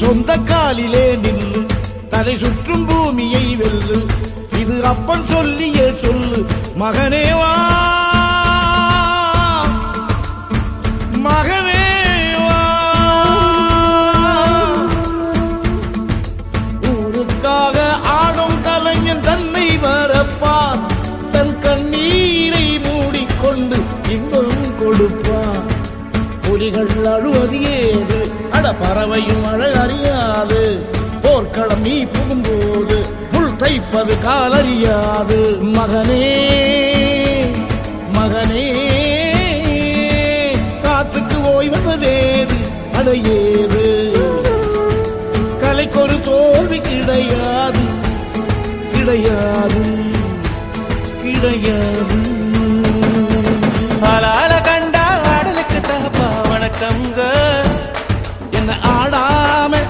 சொந்த காலிலே நில்லு. தலை சுற்றும் பூமியை வெல்லு. இது அப்பன் சொல்லிய சொல்லு. மகனே வா. மகனே ஊருக்காக ஆடும் கலைஞன் தன்னை வரப்பான். தன் கண்ணீரை மூடிக்கொண்டு இன்பம் கொடுப்பான். புலிகள் அழுவது ஏது பறவையும் மழை அறியாது. போர்க்களம் நீ புகும்போது புல் தைப்பது காலறியாது மகனே மகனே காத்துக்கு ஓய்வதேது அடையேது. கலைக்கொரு தோல்வி கிடையாது கிடையாது கிடையாது. அலால கண்டா ஆடலுக்கு தகப்பா வணக்கங்க